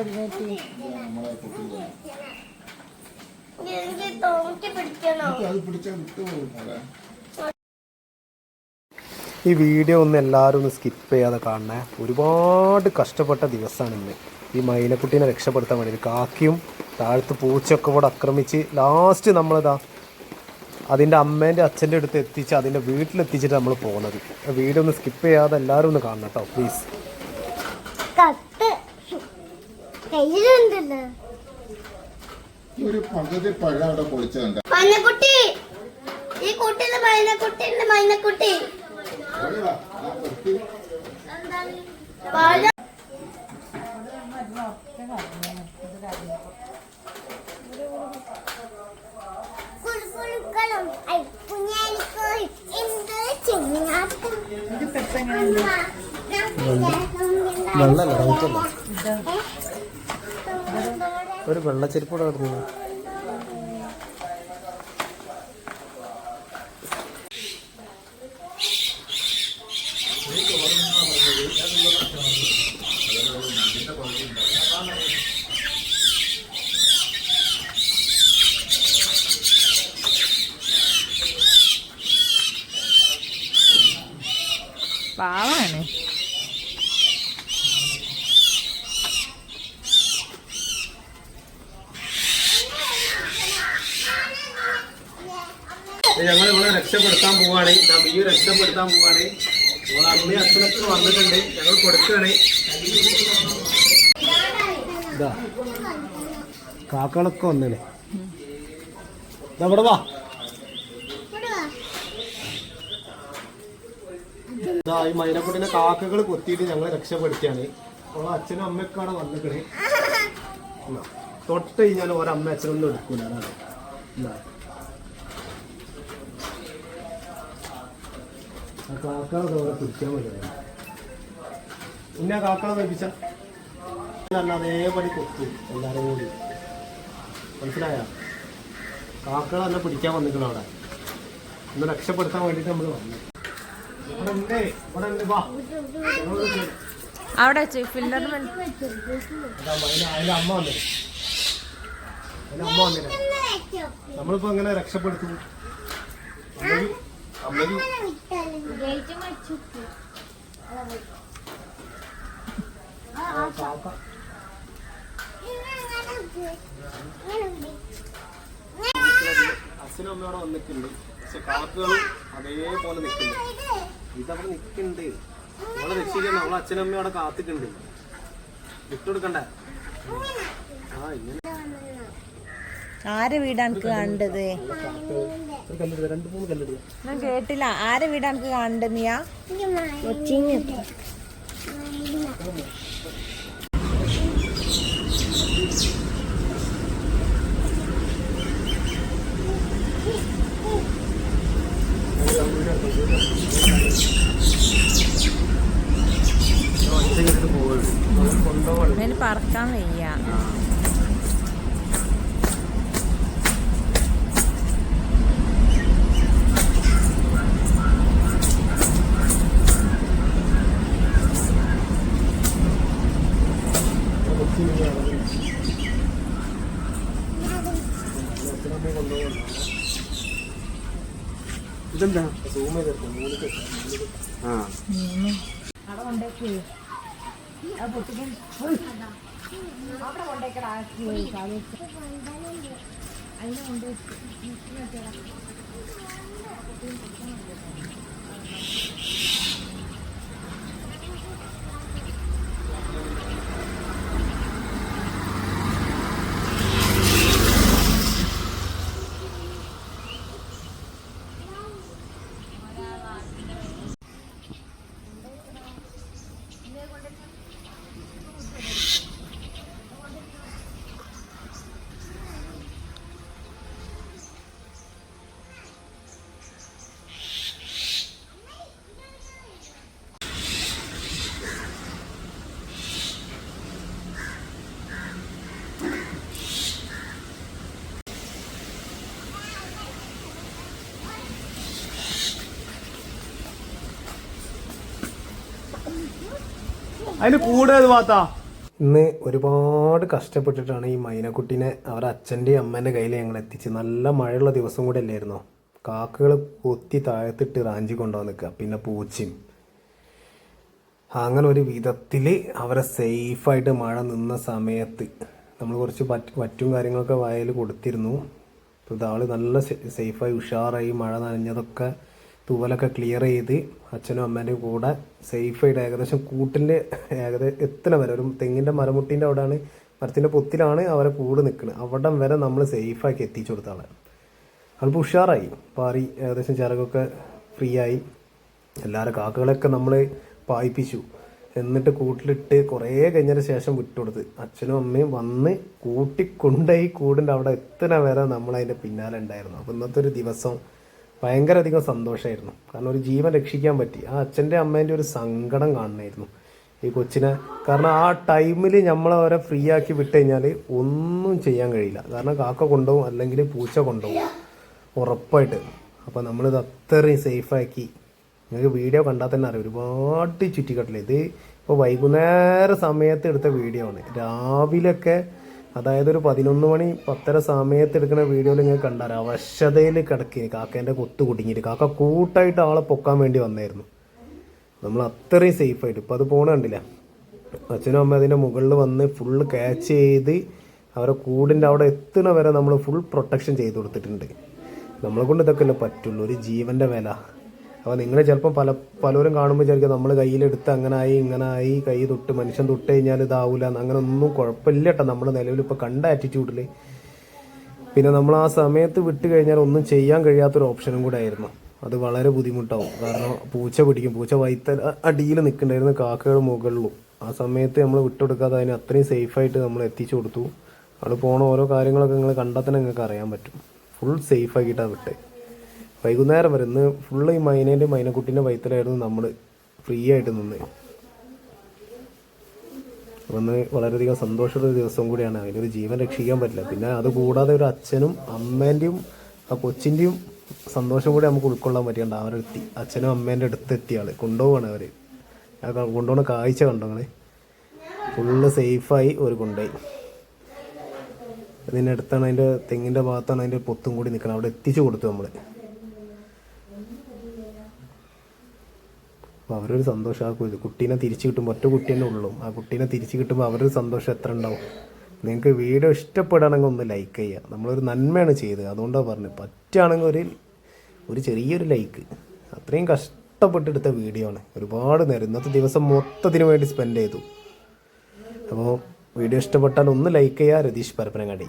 എഴുന്നേറ്റ്. കുട്ടി ഈ വീഡിയോ ഒന്ന് എല്ലാവരും ഒന്ന് സ്കിപ്പ് ചെയ്യാതെ കാണണേ. ഒരുപാട് കഷ്ടപ്പെട്ട ദിവസമാണ് ഇന്ന്. ഈ മൈനക്കുട്ടീനെ രക്ഷപ്പെടുത്താൻ വേണ്ടി കാക്കിയും താഴത്ത് പൂച്ചയൊക്കെ കൂടെ ആക്രമിച്ച് ലാസ്റ്റ് നമ്മളിതാ അതിന്റെ അമ്മേന്റെ അച്ഛന്റെ അടുത്ത് എത്തിച്ച് അതിന്റെ വീട്ടിലെത്തിച്ചിട്ട് നമ്മൾ പോകുന്നത് വീഡിയോ ഒന്ന് സ്കിപ്പ് ചെയ്യാതെ എല്ലാവരും ഒന്ന് കാണണം കേട്ടോ പ്ലീസ് ഈ ഒരു പകുതി പഴം അവിടെ പൊളിച്ചതുണ്ട് മൈനക്കുട്ടി ഈ കൂട്ടിൽ മൈനക്കുട്ടി ഉണ്ട് മൈനക്കുട്ടി പഴം കുളുക്കുളുക്കളും ഒരു വെള്ളച്ചെരുപ്പോടെ കിടന്നു പാവാണ് ഞങ്ങൾ ഇവിടെ രക്ഷപ്പെടുത്താൻ പോവാണ്. ഈ രക്ഷപ്പെടുത്താൻ പോവാണ്. നമ്മളെ അമ്മയും അച്ഛനൊക്കെ വന്നിട്ടുണ്ട്. ഞങ്ങൾ കൊടുക്കുകയാണ്. കാക്കളൊക്കെ വന്നില്ലേ? ഇവിടെ വാ. ഈ മൈനക്കുട്ടിനെ കാക്കകൾ കൊത്തിയിട്ട് ഞങ്ങളെ രക്ഷപ്പെടുത്തിയാണ്. നമ്മളെ അച്ഛനും അമ്മയൊക്കെ ആണ് വന്നിക്കണേ. ഇതാ. തൊട്ട് കഴിഞ്ഞാൽ ഒരമ്മ അച്ഛനൊന്നും എടുക്കൂല. അതാണ് ഇതാ. ആ കാക്കളെ അവിടെ പിടിക്കാൻ പറ്റില്ല പിന്നെ കാക്കളെ വേപ്പിച്ച അതേപടി കൊത്തു എല്ലാവരും കൂടി. മനസ്സിലായ? കാക്കളെ തന്നെ പിടിക്കാൻ വന്നിക്കണം അവിടെ. ഒന്ന് രക്ഷപ്പെടുത്താൻ വേണ്ടിട്ട് നമ്മൾ വന്നു. അവിടെ വെച്ച് ഫില്ലർ അതാ അതിന്റെ അതിന്റെ അമ്മ വന്നില്ല അതിന്റെ അമ്മ വന്നില്ല നമ്മളിപ്പോ എങ്ങനെ രക്ഷപ്പെടുത്തും? കാക്ക അച്ഛനും അമ്മയോടെ വന്നിട്ടുണ്ട്. പക്ഷെ കാക്കകളും അതേപോലെ നിൽക്കുന്നുണ്ട് ഇതവിടെ നിൽക്കുന്നുണ്ട്. നമ്മളെ രക്ഷിക്കാൻ നമ്മളെ അച്ഛനമ്മയോടെ അമ്മയും കാത്തിട്ടുണ്ട്. വിട്ടുകൊടുക്കണ്ടേ ആ ഇങ്ങനെ. ആരെ വീടാണ് കണ്ടത്? ഞാൻ കേട്ടില്ല. ആരെ വീടാണ് കണ്ടത് അതിന് പറക്കാൻ വയ്യ. ഇതെന്താ? ആ. അവിടെ കൊണ്ടേക്ക്. ആ പൊട്ടിക്കൻ അവിടെ കൊണ്ടേക്കടാ അതിനെ കൊണ്ടുവച്ച് അതിന് കൂടെ അത് പാത്താ ഇന്ന് ഒരുപാട് കഷ്ടപ്പെട്ടിട്ടാണ് ഈ മൈനക്കുട്ടീനെ അവരുടെ അച്ഛന്റെയും അമ്മേന്റെ കയ്യിൽ ഞങ്ങൾ എത്തിച്ച്. നല്ല മഴയുള്ള ദിവസം കൂടെ അല്ലായിരുന്നോ? കാക്കകൾ കൊത്തി താഴത്തിട്ട് റാഞ്ചി കൊണ്ടുവന്ന് നിൽക്കുക. പിന്നെ പൂച്ചയും. അങ്ങനെ ഒരു വിധത്തിൽ അവരെ സേഫായിട്ട് മഴ നിന്ന സമയത്ത് നമ്മൾ കുറച്ച് വറ്റും കാര്യങ്ങളൊക്കെ വയൽ കൊടുത്തിരുന്നു. അപ്പോൾ ഇതാൾ നല്ല സേഫായി ഉഷാറായി മഴ നനഞ്ഞതൊക്കെ തൂവലൊക്കെ ക്ലിയർ ചെയ്ത് അച്ഛനും അമ്മേന്റെയും കൂടെ സേഫായിട്ട് ഏകദേശം കൂട്ടിന്റെ ഏകദേശം എത്തണ വരെ. ഒരു തെങ്ങിന്റെ മരമുട്ടീന്റെ അവിടെയാണ് മരത്തിന്റെ പൊത്തിലാണ് അവരെ കൂട് നിൽക്കുന്നത് അവിടം വരെ നമ്മൾ സേഫാക്കി എത്തിച്ചു കൊടുത്താണ് അതിപ്പോൾ ഉഷാറായി. പാറി ഏകദേശം ചിറകൊക്കെ ഫ്രീ ആയി എല്ലാവരും കാക്കകളൊക്കെ നമ്മൾ പായിപ്പിച്ചു. എന്നിട്ട് കൂട്ടിലിട്ട് കുറേ കഴിഞ്ഞതിന് ശേഷം വിട്ടുകൊടുത്ത്. അച്ഛനും അമ്മയും വന്ന് കൂട്ടിക്കൊണ്ടുപോയി കൂടിന്റെ അവിടെ എത്തണ വരെ നമ്മൾ അതിന്റെ പിന്നാലെ ഉണ്ടായിരുന്നു. അപ്പോൾ ഇന്നത്തെ ഒരു ദിവസം ഭയങ്കര അധികം സന്തോഷമായിരുന്നു കാരണം ഒരു ജീവൻ രക്ഷിക്കാൻ പറ്റി. ആ അച്ഛന്റെ അമ്മേന്റെ ഒരു സങ്കടം കാണണമായിരുന്നു. ഈ കൊച്ചിനെ. കാരണം ആ ടൈമിൽ നമ്മൾ അവരെ ഫ്രീ ആക്കി വിട്ട് കഴിഞ്ഞാൽ ഒന്നും ചെയ്യാൻ കഴിയില്ല. കാരണം കാക്ക കൊണ്ടുപോകും അല്ലെങ്കിൽ പൂച്ച കൊണ്ടുപോകും. ഉറപ്പായിട്ട്. അപ്പോൾ നമ്മളിത് അത്രയും സേഫാക്കി നിങ്ങൾക്ക് വീഡിയോ കണ്ടാൽ തന്നെ അറിയാം. ഒരുപാട് ചുറ്റിക്കട്ടില്ല ഇത് ഇപ്പോൾ വൈകുന്നേര സമയത്ത് എടുത്ത വീഡിയോ ആണ്. രാവിലെയൊക്കെ അതായത് ഒരു പതിനൊന്ന് മണി പത്തര സമയത്ത് എടുക്കുന്ന വീഡിയോയിൽ ഇങ്ങനെ കണ്ടാൽ അവശതയിൽ കിടക്കി. കാക്കേന്റെ കൊത്ത് കുടുങ്ങിയിട്ട്. കാക്ക കൂട്ടായിട്ട് ആളെ പൊക്കാൻ വേണ്ടി വന്നായിരുന്നു. നമ്മൾ അത്രയും സേഫായിട്ട് ഇപ്പോൾ അത് പോണ കണ്ടില്ല? അച്ഛനും അമ്മ അതിന്റെ മുകളിൽ വന്ന് ഫുള്ള് ക്യാച്ച് ചെയ്ത് അവരെ കൂടിന്റെ അവിടെ എത്തുന്ന വരെ നമ്മൾ ഫുൾ പ്രൊട്ടക്ഷൻ ചെയ്ത് കൊടുത്തിട്ടുണ്ട്. നമ്മളെ കൊണ്ട് ഇതൊക്കെ അല്ലേ പറ്റുള്ളൂ? ഒരു ജീവന്റെ വില. അപ്പോൾ നിങ്ങൾ ചിലപ്പോൾ പല പലരും കാണുമ്പോൾ വിചാരിക്കും നമ്മൾ കയ്യിലെടുത്ത് അങ്ങനെ ആയി ഇങ്ങനെ ആയി കൈ തൊട്ട് മനുഷ്യൻ തൊട്ട് കഴിഞ്ഞാൽ ഇതാവൂല അങ്ങനെ ഒന്നും കുഴപ്പമില്ല കേട്ടോ നമ്മൾ നിലവിൽ ഇപ്പോൾ കണ്ട ആറ്റിറ്റ്യൂഡിൽ പിന്നെ നമ്മൾ ആ സമയത്ത് വിട്ട് കഴിഞ്ഞാൽ ഒന്നും ചെയ്യാൻ കഴിയാത്തൊരു ഓപ്ഷനും കൂടെ ആയിരുന്നു അത് വളരെ ബുദ്ധിമുട്ടാവും. കാരണം പൂച്ച പിടിക്കും. പൂച്ച വൈത്ത അടിയിൽ നിൽക്കണ്ടായിരുന്നു കാക്കകൾ മുകളിലും. ആ സമയത്ത് നമ്മൾ വിട്ടുകൊടുക്കാതെ അതിന് അത്രയും സേഫായിട്ട് നമ്മൾ എത്തിച്ചു കൊടുത്തു. അവിടെ പോണ ഓരോ കാര്യങ്ങളൊക്കെ നിങ്ങൾ കണ്ടാൽ തന്നെ നിങ്ങൾക്ക് അറിയാൻ പറ്റും. ഫുൾ സേഫ് ആക്കിയിട്ടാണ് വിട്ടത് വൈകുന്നേരം വരെ ഇന്ന് ഫുള്ള് ഈ മൈനേന്റെ മൈനക്കുട്ടീന്റെ വൈത്തലായിരുന്നു നമ്മൾ ഫ്രീ ആയിട്ട് നിന്ന്. വന്ന് വളരെയധികം സന്തോഷമുള്ള ഒരു ദിവസം കൂടിയാണ്. അതിനൊരു ജീവൻ രക്ഷിക്കാൻ പറ്റില്ല. പിന്നെ അത് കൂടാതെ ഒരു അച്ഛനും അമ്മേന്റെയും ആ കൊച്ചിന്റെയും സന്തോഷം കൂടി നമുക്ക് ഉൾക്കൊള്ളാൻ പറ്റിയുണ്ട് അവരുടെ എത്തി അച്ഛനും അമ്മേന്റെ അടുത്ത് ആൾ കൊണ്ടുപോവാണ് അവർ കൊണ്ടുപോകുന്ന കാഴ്ച കണ്ടോ നിങ്ങൾ ഫുള്ള് സേഫായി ഒരു കൊണ്ടുപോയി അതിന്റെ അടുത്താണ് അതിന്റെ തെങ്ങിന്റെ ഭാഗത്താണ് അതിന്റെ പൊത്തും കൂടി നിൽക്കണം അവിടെ എത്തിച്ചു കൊടുത്തു നമ്മൾ അപ്പോൾ അവരൊരു സന്തോഷം ആ കുട്ടീനെ തിരിച്ചു കിട്ടുമ്പോൾ ഒറ്റ കുട്ടി തന്നെ ഉള്ളൂ. ആ കുട്ടീനെ തിരിച്ചു കിട്ടുമ്പോൾ അവരൊരു സന്തോഷം എത്ര ഉണ്ടാവും? നിങ്ങൾക്ക് വീഡിയോ ഇഷ്ടപ്പെടുകയാണെങ്കിൽ ഒന്ന് ലൈക്ക് ചെയ്യുക. നമ്മളൊരു നന്മയാണ് ചെയ്തത്. അതുകൊണ്ടാണ് പറഞ്ഞത്. പറ്റുകയാണെങ്കിൽ ഒരു ഒരു ചെറിയൊരു ലൈക്ക് അത്രയും കഷ്ടപ്പെട്ടെടുത്ത വീഡിയോ ആണ്. ഒരുപാട് നേരം. ഇന്നത്തെ ദിവസം മൊത്തത്തിന് വേണ്ടി സ്പെൻഡ് ചെയ്തു. അപ്പോൾ വീഡിയോ ഇഷ്ടപ്പെട്ടാൽ ഒന്ന് ലൈക്ക് ചെയ്യുക. രതീഷ് പരപ്പനങ്ങാടി.